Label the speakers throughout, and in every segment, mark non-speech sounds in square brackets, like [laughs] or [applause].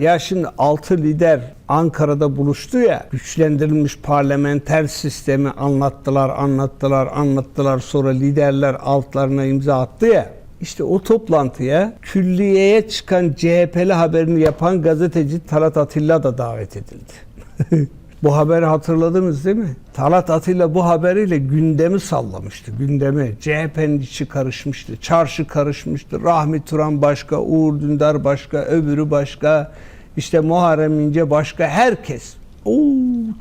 Speaker 1: Ya şimdi altı lider Ankara'da buluştu ya, güçlendirilmiş parlamenter sistemi anlattılar, anlattılar, anlattılar. Sonra liderler altlarına imza attı ya. İşte o toplantıya külliyeye çıkan CHP'li haberini yapan gazeteci Talat Atilla da davet edildi. [laughs] bu haberi hatırladınız değil mi? Talat Atilla bu haberiyle gündemi sallamıştı. Gündemi. CHP'nin içi karışmıştı. Çarşı karışmıştı. Rahmi Turan başka, Uğur Dündar başka, öbürü başka. işte Muharrem İnce başka. Herkes. Oo,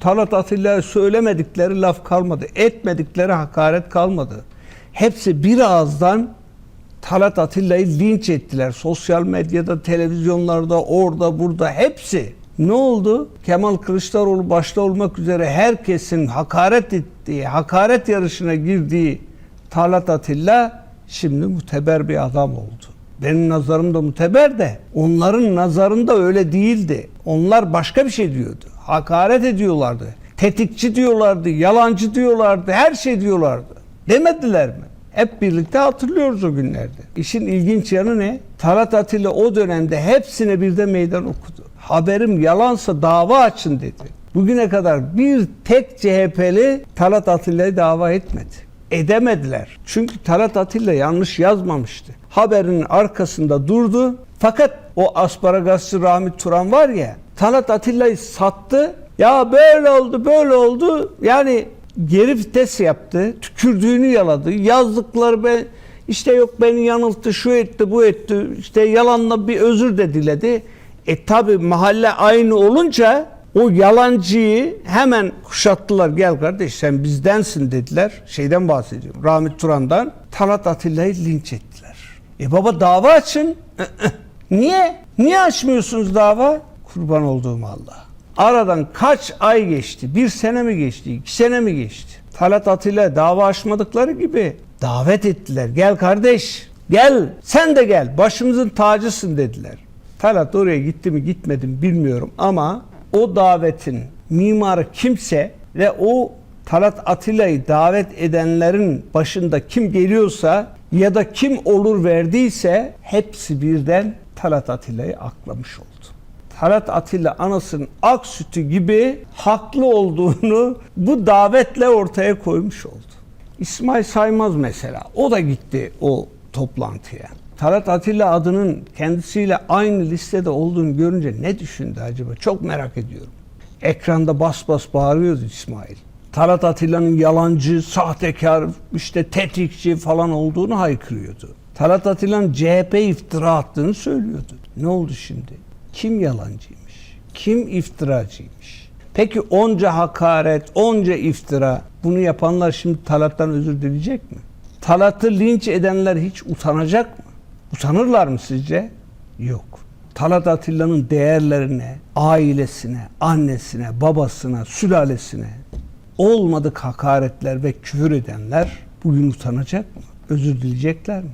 Speaker 1: Talat Atilla'ya söylemedikleri laf kalmadı. Etmedikleri hakaret kalmadı. Hepsi bir ağızdan Talat Atilla'yı linç ettiler. Sosyal medyada, televizyonlarda, orada, burada hepsi. Ne oldu? Kemal Kılıçdaroğlu başta olmak üzere herkesin hakaret ettiği, hakaret yarışına girdiği Talat Atilla şimdi muteber bir adam oldu. Benim nazarımda muteber de onların nazarında öyle değildi. Onlar başka bir şey diyordu. Hakaret ediyorlardı. Tetikçi diyorlardı, yalancı diyorlardı, her şey diyorlardı. Demediler mi? Hep birlikte hatırlıyoruz o günlerde. İşin ilginç yanı ne? Talat Atilla o dönemde hepsine bir de meydan okudu. Haberim yalansa dava açın dedi. Bugüne kadar bir tek CHP'li Talat Atilla'yı dava etmedi. Edemediler. Çünkü Talat Atilla yanlış yazmamıştı. Haberin arkasında durdu. Fakat o asparagasçı Rahmi Turan var ya Talat Atilla'yı sattı. Ya böyle oldu böyle oldu. Yani geri vites yaptı. Tükürdüğünü yaladı. Yazdıkları ben işte yok beni yanılttı, şu etti, bu etti. İşte yalanla bir özür de diledi. E tabi mahalle aynı olunca o yalancıyı hemen kuşattılar. Gel kardeş sen bizdensin dediler. Şeyden bahsediyorum. Rahmet Turan'dan. Talat Atilla'yı linç ettiler. E baba dava açın. Niye? Niye açmıyorsunuz dava? Kurban olduğum Allah. Aradan kaç ay geçti? Bir sene mi geçti? iki sene mi geçti? Talat Atilla dava açmadıkları gibi davet ettiler. Gel kardeş, gel, sen de gel, başımızın tacısın dediler. Talat oraya gitti mi gitmedi mi bilmiyorum ama o davetin mimarı kimse ve o Talat Atilla'yı davet edenlerin başında kim geliyorsa ya da kim olur verdiyse hepsi birden Talat Atilla'yı aklamış oldu. Talat Atilla anasının ak sütü gibi haklı olduğunu bu davetle ortaya koymuş oldu. İsmail Saymaz mesela o da gitti o toplantıya. Talat Atilla adının kendisiyle aynı listede olduğunu görünce ne düşündü acaba? Çok merak ediyorum. Ekranda bas bas bağırıyordu İsmail. Talat Atilla'nın yalancı, sahtekar, işte tetikçi falan olduğunu haykırıyordu. Talat Atilla'nın CHP iftira attığını söylüyordu. Ne oldu şimdi? Kim yalancıymış? Kim iftiracıymış? Peki onca hakaret, onca iftira bunu yapanlar şimdi Talat'tan özür dileyecek mi? Talat'ı linç edenler hiç utanacak mı? Utanırlar mı sizce? Yok. Talat Atilla'nın değerlerine, ailesine, annesine, babasına, sülalesine olmadık hakaretler ve küfür edenler bugün utanacak mı? Özür dileyecekler mi?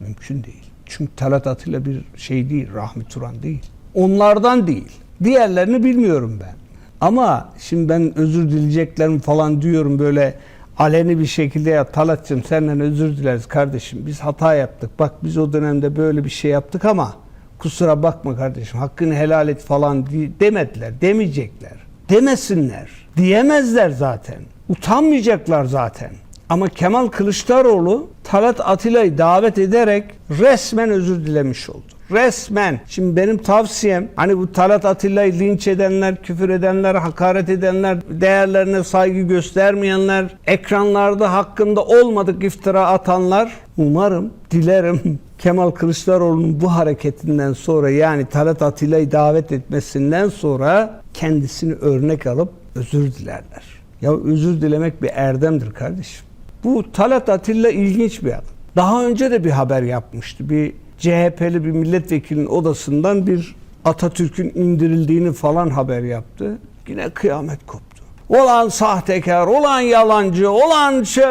Speaker 1: Mümkün değil. Çünkü Talat Atilla bir şey değil, Rahmi Turan değil. Onlardan değil. Diğerlerini bilmiyorum ben. Ama şimdi ben özür dileyeceklerim falan diyorum böyle aleni bir şekilde ya Talat'cığım senden özür dileriz kardeşim. Biz hata yaptık. Bak biz o dönemde böyle bir şey yaptık ama kusura bakma kardeşim hakkını helal et falan demediler. Demeyecekler. Demesinler. Diyemezler zaten. Utanmayacaklar zaten. Ama Kemal Kılıçdaroğlu Talat Atilla'yı davet ederek resmen özür dilemiş oldu. Resmen. Şimdi benim tavsiyem hani bu Talat Atilla'yı linç edenler, küfür edenler, hakaret edenler, değerlerine saygı göstermeyenler, ekranlarda hakkında olmadık iftira atanlar umarım, dilerim [laughs] Kemal Kılıçdaroğlu'nun bu hareketinden sonra yani Talat Atilla'yı davet etmesinden sonra kendisini örnek alıp özür dilerler. Ya özür dilemek bir erdemdir kardeşim. Bu Talat Atilla ilginç bir adam. Daha önce de bir haber yapmıştı. Bir CHP'li bir milletvekilinin odasından bir Atatürk'ün indirildiğini falan haber yaptı. Yine kıyamet koptu. Olan sahtekar, olan yalancı, olan şey...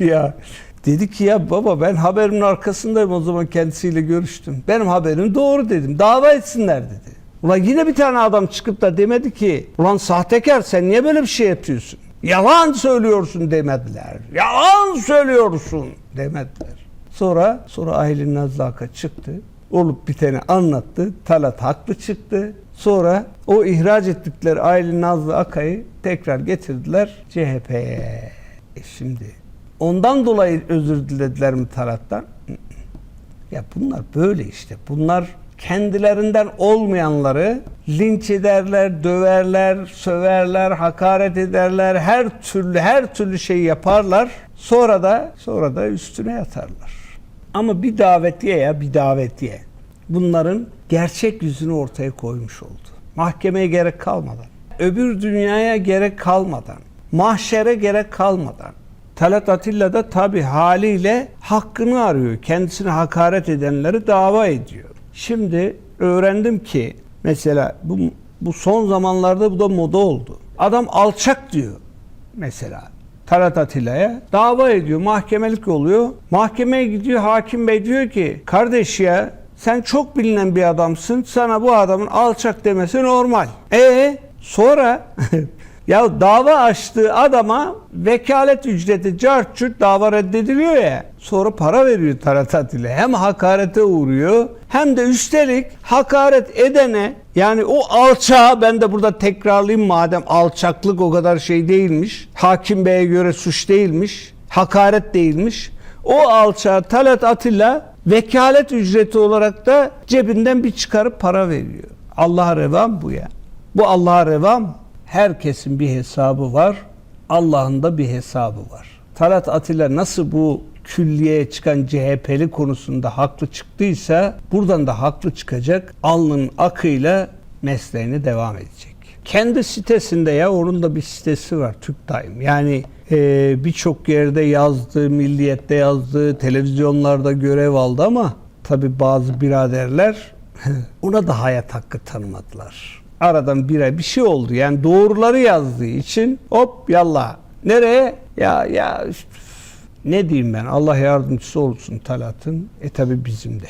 Speaker 1: [laughs] ya dedi ki ya baba ben haberimin arkasındayım o zaman kendisiyle görüştüm. Benim haberim doğru dedim. Dava etsinler dedi. Ulan yine bir tane adam çıkıp da demedi ki ulan sahtekar sen niye böyle bir şey yapıyorsun? Yalan söylüyorsun demediler. Yalan söylüyorsun demediler. Sonra sonra Aylin Nazlı Aka çıktı. Olup biteni anlattı. Talat haklı çıktı. Sonra o ihraç ettikleri Aylin Nazlı Akay'ı tekrar getirdiler CHP'ye. E şimdi ondan dolayı özür dilediler mi Talat'tan? [clears throat] Ya bunlar böyle işte. Bunlar kendilerinden olmayanları linç ederler, döverler, söverler, hakaret ederler, her türlü her türlü şey yaparlar. Sonra da sonra da üstüne yatarlar. Ama bir davetiye ya bir davetiye bunların gerçek yüzünü ortaya koymuş oldu. Mahkemeye gerek kalmadan, öbür dünyaya gerek kalmadan, mahşere gerek kalmadan. Talat Atilla da tabi haliyle hakkını arıyor. Kendisine hakaret edenleri dava ediyor. Şimdi öğrendim ki mesela bu, bu son zamanlarda bu da moda oldu. Adam alçak diyor mesela. Talat Atilla'ya dava ediyor, mahkemelik oluyor. Mahkemeye gidiyor, hakim bey diyor ki kardeş ya sen çok bilinen bir adamsın. Sana bu adamın alçak demesi normal. E sonra [laughs] ya dava açtığı adama vekalet ücreti cart curt dava reddediliyor ya. Sonra para veriyor Talat Atilla. Hem hakarete uğruyor hem de üstelik hakaret edene yani o alçağı ben de burada tekrarlayayım madem alçaklık o kadar şey değilmiş. Hakim Bey'e göre suç değilmiş. Hakaret değilmiş. O alçağı Talat Atilla vekalet ücreti olarak da cebinden bir çıkarıp para veriyor. Allah'a revan bu ya. Bu Allah'a revan. Herkesin bir hesabı var. Allah'ın da bir hesabı var. Talat Atilla nasıl bu külliyeye çıkan CHP'li konusunda haklı çıktıysa buradan da haklı çıkacak. Alnın akıyla mesleğine devam edecek. Kendi sitesinde ya onun da bir sitesi var Türk Time. Yani e, birçok yerde yazdığı, milliyette yazdığı, televizyonlarda görev aldı ama tabi bazı biraderler [laughs] ona da hayat hakkı tanımadılar. Aradan bir ay bir şey oldu. Yani doğruları yazdığı için hop yallah. Nereye? Ya ya ne diyeyim ben? Allah yardımcısı olsun Talat'ın. E tabi bizim de.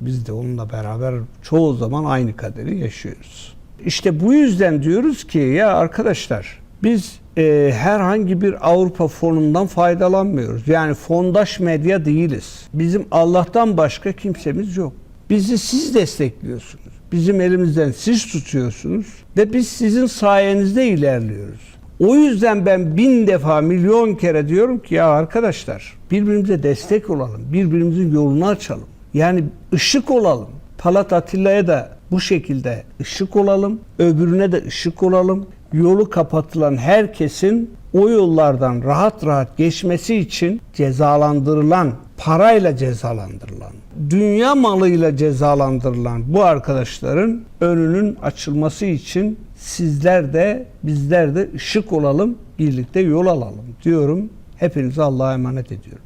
Speaker 1: Biz de onunla beraber çoğu zaman aynı kaderi yaşıyoruz. İşte bu yüzden diyoruz ki ya arkadaşlar biz e, herhangi bir Avrupa fonundan faydalanmıyoruz. Yani fondaş medya değiliz. Bizim Allah'tan başka kimsemiz yok. Bizi siz destekliyorsunuz. Bizim elimizden siz tutuyorsunuz ve biz sizin sayenizde ilerliyoruz. O yüzden ben bin defa milyon kere diyorum ki ya arkadaşlar birbirimize destek olalım. Birbirimizin yolunu açalım. Yani ışık olalım. Talat Atilla'ya da bu şekilde ışık olalım. Öbürüne de ışık olalım. Yolu kapatılan herkesin o yollardan rahat rahat geçmesi için cezalandırılan, parayla cezalandırılan, dünya malıyla cezalandırılan bu arkadaşların önünün açılması için sizler de bizler de ışık olalım, birlikte yol alalım diyorum. Hepinize Allah'a emanet ediyorum.